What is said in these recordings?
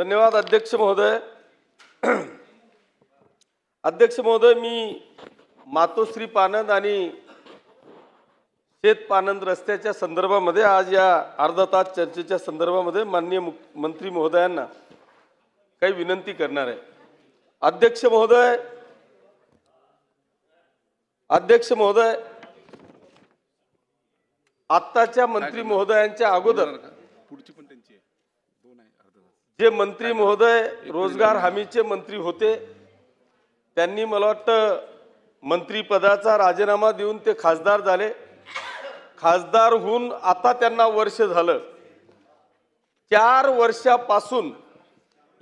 धन्यवाद अध्यक्ष महोदय. अध्यक्ष महोदय मी मातोश्री पानंद आणि शेत पानंद रस्त्याच्या संदर्भामध्ये आज या अर्धा तास चर्चेच्या संदर्भामध्ये माननीय मंत्री महोदयांना काही विनंती करणार आहे. अध्यक्ष महोदय अध्यक्ष महोदय आत्ताच्या मंत्री महोदयांच्या अगोदर पुढची पण त्यांची आहे दोन आहे अर्धा तास जे मंत्री महोदय रोजगार हमीचे मंत्री होते त्यांनी मला वाटतं मंत्रीपदाचा राजीनामा देऊन ते खासदार झाले. खासदार होऊन आता त्यांना वर्ष झालं. चार वर्षापासून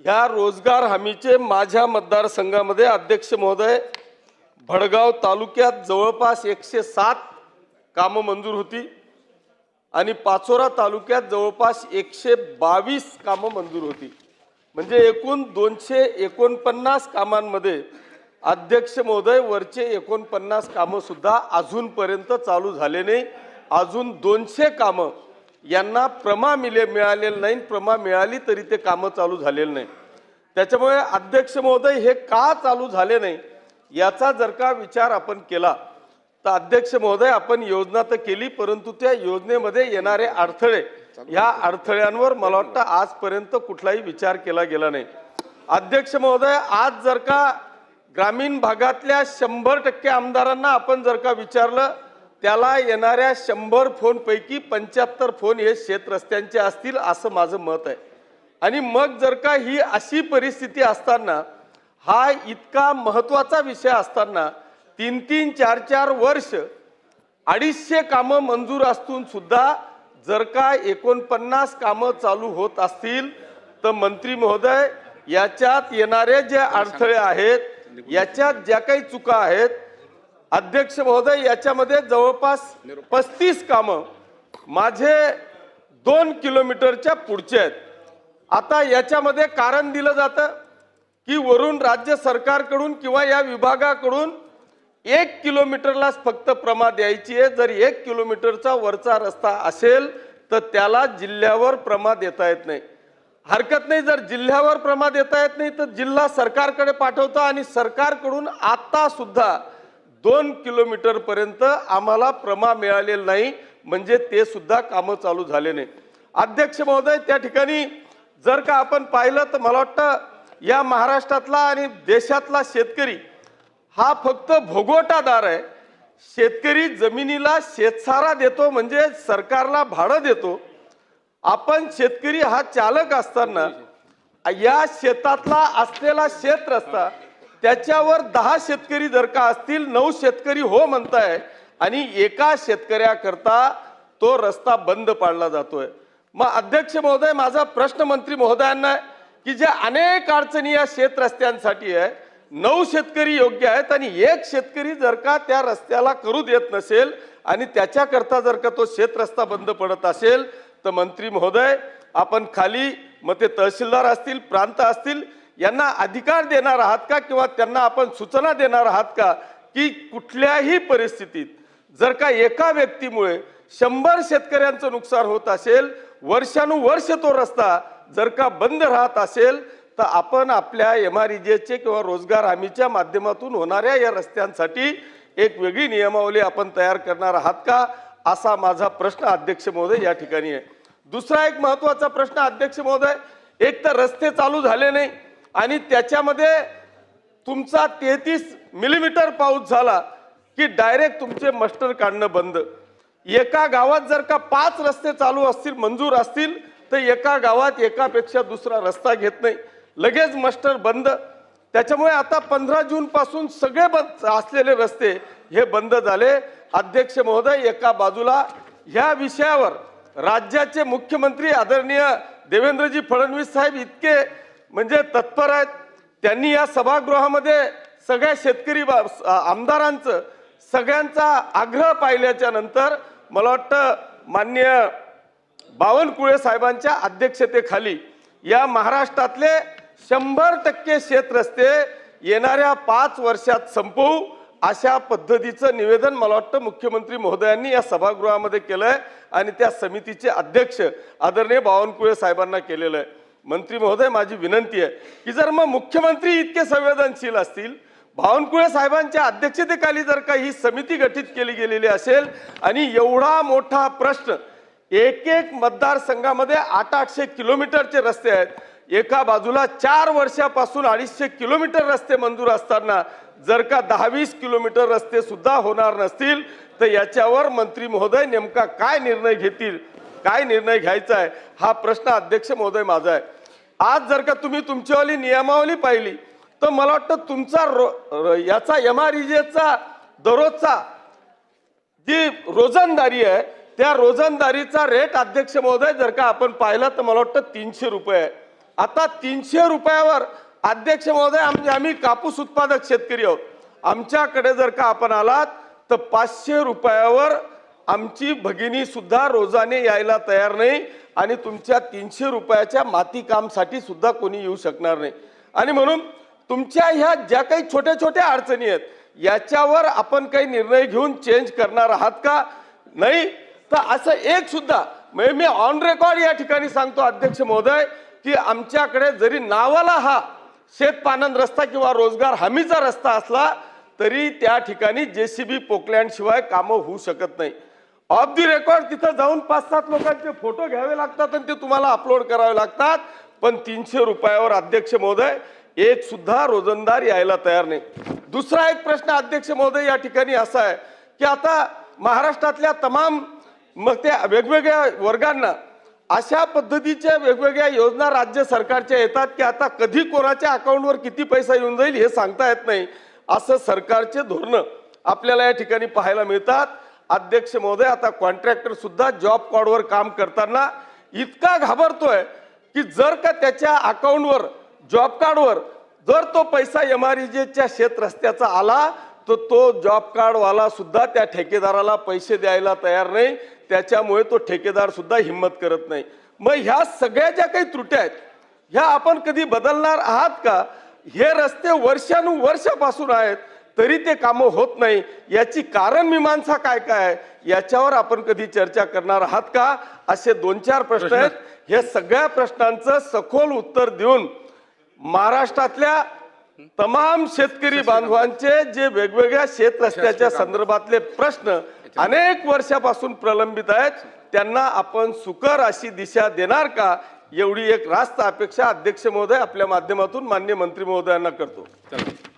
ह्या रोजगार हमीचे माझ्या मतदारसंघामध्ये अध्यक्ष महोदय भडगाव तालुक्यात जवळपास एकशे सात कामं मंजूर होती. आणि पाचोरा तालुक्यात जवळपास एकशे बावीस कामं मंजूर होती. म्हणजे एकूण दोनशे एकोणपन्नास कामांमध्ये अध्यक्ष महोदय वरचे एकोणपन्नास कामंसुद्धा अजूनपर्यंत चालू झाले नाही. अजून दोनशे कामं यांना प्रमा मिले मिळालेलं नाही प्रमा मिळाली तरी ते कामं चालू झालेलं नाही. त्याच्यामुळे अध्यक्ष महोदय हे का चालू झाले नाही याचा जर का विचार आपण केला तर अध्यक्ष महोदय आपण योजना तर केली परंतु त्या योजनेमध्ये येणारे अडथळे या अडथळ्यांवर मला वाटतं आजपर्यंत कुठलाही विचार केला गेला नाही. अध्यक्ष महोदय आज जर का ग्रामीण भागातल्या शंभर टक्के आमदारांना आपण जर का विचारलं त्याला येणाऱ्या शंभर फोनपैकी पंच्याहत्तर फोन हे शेत रस्त्यांचे असतील असं माझं मत आहे. आणि मग जर का ही अशी परिस्थिती असताना हा इतका महत्त्वाचा विषय असताना तीन तीन चार चार वर्ष अडीचशे कामं मंजूर असून सुद्धा जर का एकोणपन्नास कामं चालू होत असतील तर मंत्री महोदय याच्यात येणारे जे अडथळे आहेत याच्यात ज्या काही चुका आहेत अध्यक्ष महोदय याच्यामध्ये जवळपास पस्तीस कामं माझे दोन किलोमीटरच्या पुढचे आहेत. आता याच्यामध्ये कारण दिलं जातं की वरून राज्य सरकारकडून किंवा या विभागाकडून एक किलोमीटरलाच फक्त प्रमा द्यायची आहे. जर एक किलोमीटरचा वरचा रस्ता असेल तर त्याला जिल्ह्यावर प्रमा देता येत नाही. हरकत नाही जर जिल्ह्यावर प्रमा देता येत नाही तर जिल्हा सरकारकडे पाठवतो आणि सरकारकडून आता सुद्धा दोन किलोमीटरपर्यंत आम्हाला प्रमा मिळालेला नाही. म्हणजे ते सुद्धा कामं चालू झाले नाही. अध्यक्ष महोदय त्या ठिकाणी जर का आपण पाहिलं तर मला वाटतं या महाराष्ट्रातला आणि देशातला शेतकरी हा फक्त भोगोटादार आहे. शेतकरी जमिनीला शेतसारा देतो म्हणजे सरकारला भाडं देतो. आपण शेतकरी हा चालक असताना या शेतातला असलेला शेत रस्ता त्याच्यावर दहा शेतकरी जर का असतील नऊ शेतकरी हो म्हणताय आणि एका शेतकऱ्याकरता तो रस्ता बंद पाडला जातोय. मग अध्यक्ष महोदय माझा प्रश्न मंत्री महोदयांना आहे की जे अनेक अडचणी या शेत रस्त्यांसाठी आहे नऊ शेतकरी योग्य आहेत आणि एक शेतकरी जर का त्या रस्त्याला करू देत नसेल आणि त्याच्याकरता जर का तो शेत रस्ता बंद पडत असेल तर मंत्री महोदय आपण खाली मग ते तहसीलदार असतील प्रांत असतील यांना अधिकार देणार आहात का किंवा त्यांना आपण सूचना देणार आहात का की कुठल्याही परिस्थितीत जर का एका व्यक्तीमुळे शंभर शेतकऱ्यांचं नुकसान होत असेल वर्षानुवर्ष तो रस्ता जर का बंद राहत असेल तर आपण आपल्या एम आर किंवा रोजगार हमीच्या माध्यमातून होणाऱ्या या रस्त्यांसाठी एक वेगळी नियमावली आपण तयार करणार आहात का? असा माझा प्रश्न अध्यक्ष महोदय या ठिकाणी आहे. दुसरा एक महत्त्वाचा प्रश्न अध्यक्ष महोदय एक तर रस्ते चालू झाले नाही आणि त्याच्यामध्ये तुमचा तेहतीस मिलीमीटर पाऊस झाला की डायरेक्ट तुमचे मस्टर काढणं बंद. एका गावात जर का पाच रस्ते चालू असतील मंजूर असतील तर एका गावात एकापेक्षा दुसरा रस्ता घेत नाही. लगेच मस्टर बंद. त्याच्यामुळे आता पंधरा जूनपासून सगळे बंद असलेले रस्ते हे बंद झाले. अध्यक्ष महोदय एका बाजूला ह्या विषयावर राज्याचे मुख्यमंत्री आदरणीय देवेंद्रजी फडणवीस साहेब इतके म्हणजे तत्पर आहेत. त्यांनी या सभागृहामध्ये सगळ्या शेतकरी बा- आमदारांचं सगळ्यांचा आग्रह पाहिल्याच्या नंतर मला वाटतं मान्य बावनकुळे साहेबांच्या अध्यक्षतेखाली या महाराष्ट्रातले शंभर टक्के शेत रस्ते येणाऱ्या पाच वर्षात संपवू अशा पद्धतीचं निवेदन मला वाटतं मुख्यमंत्री महोदयांनी या सभागृहामध्ये केलं आहे आणि त्या समितीचे अध्यक्ष आदरणीय बावनकुळे साहेबांना केलेलं आहे. मंत्री महोदय माझी विनंती आहे की जर मग मुख्यमंत्री इतके संवेदनशील असतील बावनकुळे साहेबांच्या अध्यक्षतेखाली जर का ही समिती गठीत केली गेलेली असेल आणि एवढा मोठा प्रश्न एक एक मतदारसंघामध्ये आठ आठशे किलोमीटरचे रस्ते आहेत एका बाजूला चार वर्षापासून अडीचशे किलोमीटर रस्ते मंजूर असताना जर का दहावीस किलोमीटर रस्ते सुद्धा होणार नसतील तर याच्यावर मंत्री महोदय नेमका काय निर्णय घेतील काय निर्णय घ्यायचा आहे हा प्रश्न अध्यक्ष महोदय माझा आहे. आज जर का तुम्ही तुमच्यावाली नियमावली पाहिली तर मला वाटतं तुमचा रो- याचा एम आर दररोजचा जी रोजंदारी आहे त्या रोजंदारीचा रेट अध्यक्ष महोदय जर का आपण पाहिला तर मला वाटतं तीनशे रुपये आहे. आता तीनशे रुपयावर अध्यक्ष महोदय म्हणजे आम्ही कापूस उत्पादक शेतकरी आहोत. आमच्याकडे जर का आपण आलात तर पाचशे रुपयावर आमची भगिनी सुद्धा रोजाने यायला तयार नाही आणि तुमच्या तीनशे रुपयाच्या मातीकामसाठी सुद्धा कोणी येऊ शकणार नाही. आणि म्हणून तुमच्या ह्या ज्या काही छोट्या छोट्या अडचणी आहेत याच्यावर आपण काही निर्णय घेऊन चेंज करणार आहात का? नाही? तर असं एक सुद्धा म्हणजे मी ऑन रेकॉर्ड या ठिकाणी सांगतो अध्यक्ष महोदय की आमच्याकडे जरी नावाला हा शेतपानन रस्ता किंवा रोजगार हमीचा रस्ता असला तरी त्या ठिकाणी जे सी बी शिवाय कामं होऊ शकत नाही. ऑफ दी रेकॉर्ड तिथं जाऊन पाच सात लोकांचे फोटो घ्यावे लागतात आणि ते तुम्हाला अपलोड करावे लागतात. पण तीनशे रुपयावर अध्यक्ष महोदय एक सुद्धा रोजंदार यायला तयार नाही. दुसरा एक प्रश्न अध्यक्ष महोदय या ठिकाणी असा आहे की आता महाराष्ट्रातल्या तमाम मग त्या वेगवेगळ्या वर्गांना अशा पद्धतीच्या वेगवेगळ्या योजना राज्य सरकारच्या येतात की आता कधी कोणाच्या अकाउंटवर किती पैसा येऊन जाईल हे सांगता येत नाही. असं सरकारचे धोरणं आपल्याला या ठिकाणी पाहायला मिळतात. अध्यक्ष महोदय आता कॉन्ट्रॅक्टर सुद्धा जॉब कार्डवर काम करताना इतका घाबरतोय की जर का त्याच्या अकाउंटवर जॉब कार्डवर जर तो पैसा एम आर शेत रस्त्याचा आला तर तो जॉब कार्डवाला सुद्धा त्या ठेकेदाराला पैसे द्यायला तयार नाही. त्याच्यामुळे तो ठेकेदार सुद्धा हिंमत करत नाही. मग ह्या सगळ्या ज्या काही त्रुट्या आहेत ह्या आपण कधी बदलणार आहात का? हे रस्ते वर्षानुवर्षापासून आहेत तरी ते कामं होत नाही. याची कारण मीमांसा काय काय आहे याच्यावर आपण कधी चर्चा करणार आहात का? असे दोन चार प्रश्न. आहेत. हे सगळ्या प्रश्नांचं सखोल उत्तर देऊन महाराष्ट्रातल्या तमाम शेतकरी बांधवांचे जे वेगवेगळ्या शेत रस्त्याच्या संदर्भातले प्रश्न अनेक वर्षापासून प्रलंबित आहेत. त्यांना आपण सुकर अशी दिशा देणार का? एवढी एक रास्त अपेक्षा अध्यक्ष महोदय आपल्या माध्यमातून मान्य मंत्री महोदयांना करतो.